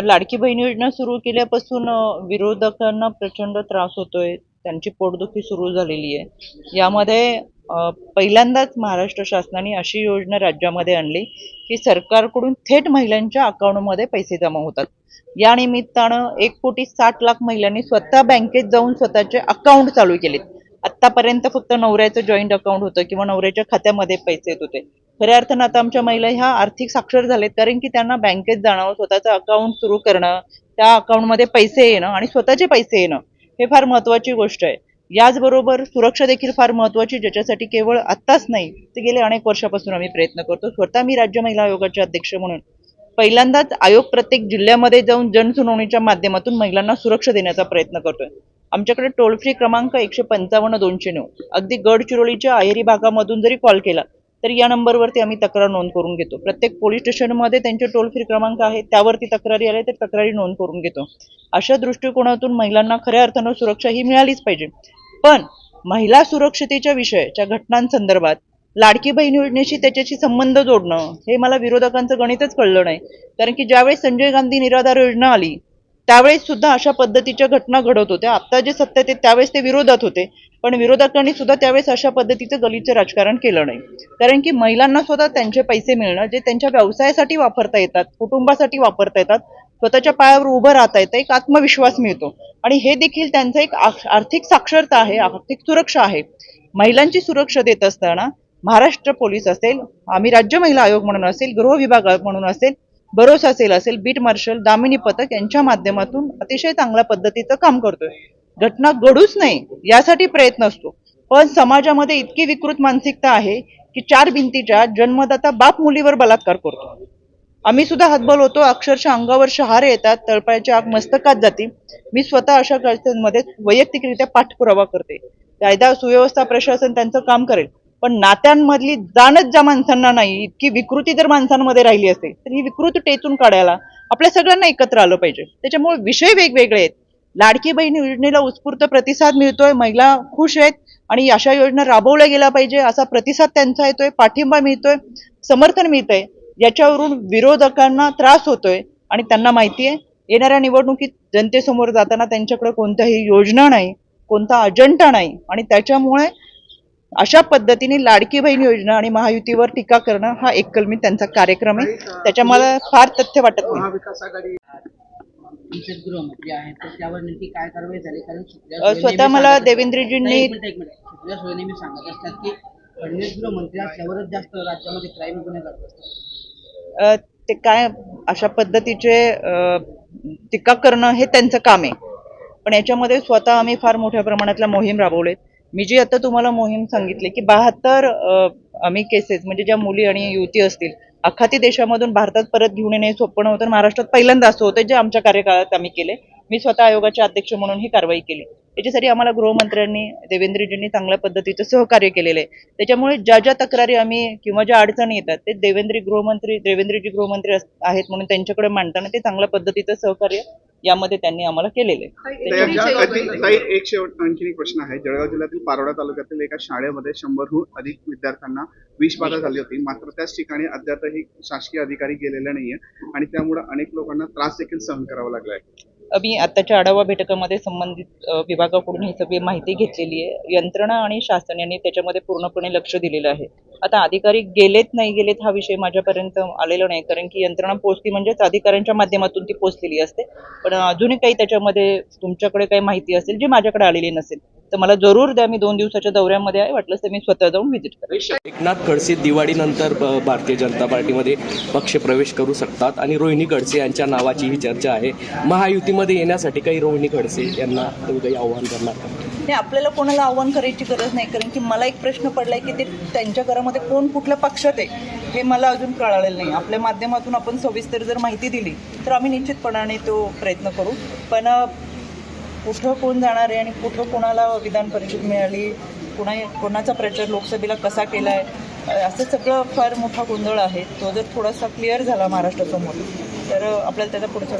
लाडकी बहीण योजना सुरू केल्यापासून विरोधकांना प्रचंड त्रास होतोय. त्यांची पोटदुखी सुरू झालेली आहे. यामध्ये पहिल्यांदाच महाराष्ट्र शासनाने अशी योजना राज्यामध्ये आणली की सरकारकडून थेट महिलांच्या अकाउंटमध्ये पैसे जमा होतात. या निमित्तानं एक कोटी साठ लाख महिलांनी स्वतः बँकेत जाऊन स्वतःचे अकाउंट चालू केलेत. आतापर्यंत फक्त नवऱ्याचं जॉईंट अकाउंट होतं किंवा नवऱ्याच्या खात्यामध्ये पैसे येत होते. खऱ्या अर्थानं आता आमच्या महिला ह्या आर्थिक साक्षर झालेत कारण की त्यांना बँकेत जाणं स्वतःचं अकाउंट सुरू करणं त्या अकाउंटमध्ये पैसे येणं आणि स्वतःचे पैसे येणं हे फार महत्वाची गोष्ट आहे. याचबरोबर सुरक्षा देखील फार महत्वाची ज्याच्यासाठी केवळ आत्ताच नाही ते गेले अनेक वर्षापासून आम्ही प्रयत्न करतो. स्वतः मी राज्य महिला आयोगाचे अध्यक्ष म्हणून. पहिल्यांदाच आयोग प्रत्येक जिल्ह्यामध्ये जाऊन जनसुनावणीच्या माध्यमातून महिलांना सुरक्षा देण्याचा प्रयत्न करतोय. आमच्याकडे टोल फ्री क्रमांक एकशे पंचावन्न दोनशे नऊ. अगदी गडचिरोलीच्या अहेरी भागामधून जरी कॉल केला तर या नंबरवरती आम्ही तक्रार नोंद करून घेतो. प्रत्येक पोलीस स्टेशनमध्ये त्यांचे टोल फ्री क्रमांक आहे त्यावरती तक्रारी आल्या तर तक्रारी नोंद करून घेतो. अशा दृष्टिकोनातून महिलांना खऱ्या अर्थानं सुरक्षा ही मिळालीच पाहिजे. पण महिला सुरक्षतेच्या विषयाच्या घटनांसंदर्भात लाडकी बहीण योजनेशी त्याच्याशी संबंध जोडणं हे मला विरोधकांचं गणितच कळलं नाही. कारण की ज्यावेळेस संजय गांधी निराधार योजना आली त्यावेळेस सुद्धा अशा पद्धतीच्या घटना घडत होत्या. आता जे सत्तेत आहेत त्यावेळेस ते विरोधात होते. पण विरोधकांनी सुद्धा त्यावेळेस अशा पद्धतीचं गलीचं राजकारण केलं नाही. कारण की महिलांना सुद्धा त्यांचे पैसे मिळणं जे त्यांच्या व्यवसायासाठी वापरता येतात कुटुंबासाठी वापरता येतात स्वतःच्या पायावर उभं राहता येतं एक आत्मविश्वास मिळतो. आणि हे देखील त्यांचं एक आर्थिक साक्षरता आहे आर्थिक सुरक्षा आहे. महिलांची सुरक्षा देत असताना महाराष्ट्र पोलीस असेल आम्ही राज्य महिला आयोग म्हणून असेल गृह विभाग म्हणून असेल भरोसा सेल असेल बीट मार्शल दामिनी पथक यांच्या माध्यमातून अतिशय चांगल्या पद्धतीचं काम करतोय. घटना घडूच नाही यासाठी प्रयत्न असतो. पण समाजामध्ये इतकी विकृत मानसिकता आहे की चार भिंतीच्या जन्मदाता बाप मुलीवर बलात्कार करतो. आम्ही सुद्धा हातबल होतो. अक्षरशः अंगावर शहारे येतात तळपायच्या आग मस्तकात जाते. मी स्वतः अशा घटनांमध्ये वैयक्तिकरित्या पाठपुरावा करते. कायदा सुव्यवस्था प्रशासन त्यांचं काम करेल. पण नात्यांमधली जाणच ज्या माणसांना नाही इतकी विकृती जर माणसांमध्ये राहिली असेल तर ही विकृती टेचून काढायला आपल्या सगळ्यांना एकत्र आलं पाहिजे. त्याच्यामुळे विषय वेगवेगळे आहेत. लाडकी बहीण योजनेला उत्स्फूर्त प्रतिसाद मिळतोय महिला खुश आहेत आणि अशा योजना राबवल्या गेल्या पाहिजे असा प्रतिसाद त्यांचा येतोय पाठिंबा मिळतोय समर्थन मिळतंय. याच्यावरून विरोधकांना त्रास होतोय आणि त्यांना माहिती आहे येणाऱ्या निवडणुकीत जनतेसमोर जाताना त्यांच्याकडे कोणत्याही योजना नाही कोणता अजेंडा नाही आणि त्याच्यामुळे अशा पद्धतीने लाडकी बहीण योजना आणि महायुतीवर टीका करणं हा एक कलमी त्यांचा कार्यक्रम आहे. त्याच्या मला फार तथ्य वाटत नाही. तुमचे गृहमंत्री आहेत तर त्यावर नेमकी काय कारवाई झाली? कारण सुप्रिया स्वतः मला देवेंद्रजींनी- एक मिनिट एक मिनिट. सुप्रिया सुळे नेहमी सांगत असतात की फडणवीस गृहमंत्री असल्यावरच जास्त राज्यामध्ये क्राईम गुन्हे घडत असतात. अ, ते काय अशा पद्धतीचे टीका करणं हे त्यांचं काम आहे. पण याच्यामध्ये स्वतः आम्ही फार मोठ्या प्रमाणातल्या मोहीम राबवलेत. मी जी आता तुम्हाला मोहीम सांगितली की बहात्तर आम्ही केसेस म्हणजे ज्या मुली आणि युवती असतील आखाती देशामधून भारतात परत घेऊन येणे सोपं नव्हतं. महाराष्ट्रात पहिल्यांदा असं होतं जे आमच्या कार्यकाळात आम्ही केले. मी स्वतः आयोगाचे अध्यक्ष म्हणून ही कारवाई केली. त्याच्यासाठी आम्हाला गृहमंत्र्यांनी देवेंद्रजींनी चांगल्या पद्धतीचं सहकार्य केलेलं आहे. त्याच्यामुळे ज्या ज्या तक्रारी आम्ही किंवा ज्या अडचणी येतात ते देवेंद्री गृहमंत्री देवेंद्रजी गृहमंत्री आहेत म्हणून त्यांच्याकडे मांडताना ते चांगल्या पद्धतीचं सहकार्य यामध्ये त्यांनी आम्हाला केलेलं. एक शेवट आणखीन एक प्रश्न आहे. जळगाव जिल्ह्यातील पारोडा तालुक्यातील एका शाळेमध्ये शंभरहून अधिक विद्यार्थ्यांना विषबाधा झाली होती. मात्र त्याच ठिकाणी अद्यापही शासकीय अधिकारी गेलेले नाहीये आणि त्यामुळे अनेक लोकांना त्रास देखील सहन करावा लागलाय मी आताच्या आढावा बैठकामध्ये संबंधित विभागाकडून ही सगळी माहिती घेतलेली आहे. यंत्रणा आणि शासन यांनी त्याच्यामध्ये पूर्णपणे लक्ष दिलेलं आहे. आता अधिकारी गेलेत नाही गेलेत हा विषय माझ्यापर्यंत आलेला नाही. कारण की यंत्रणा पोचली म्हणजेच अधिकाऱ्यांच्या माध्यमातून ती पोचलेली असते. पण अजूनही काही त्याच्यामध्ये तुमच्याकडे काही माहिती असेल जी माझ्याकडे आलेली नसेल तर मला जरूर द्या मी दोन दिवसाच्या दौऱ्यामध्ये आहे वाटलं तर मी स्वतः जाऊन व्हिजिट करेन. एकनाथ खडसे दिवाळीनंतर भारतीय जनता पार्टीमध्ये पक्ष प्रवेश करू शकतात आणि रोहिणी खडसे यांच्या नावाची ही चर्चा आहे. महायुतीमध्ये येण्यासाठी काही रोहिणी खडसे यांना काही आव्हान करणार? नाही आपल्याला कोणाला आव्हान करायची गरज नाही कारण की मला एक प्रश्न पडलाय की ते त्यांच्या घरामध्ये कोण कुठल्या पक्षात आहे हे मला अजून कळालेलं नाही. आपल्या माध्यमातून आपण सविस्तर जर माहिती दिली तर आम्ही निश्चितपणाने तो प्रयत्न करू. पण कुठं कोण जाणार आहे आणि कुठं कोणाला विधान परिषद मिळाली कुणा कोणाचा प्रचार लोकसभेला कसा केला आहे असं सगळं फार मोठा गोंधळ आहे तो जर थोडासा क्लिअर झाला महाराष्ट्रासमोर तर आपल्याला त्याचा पुढचा.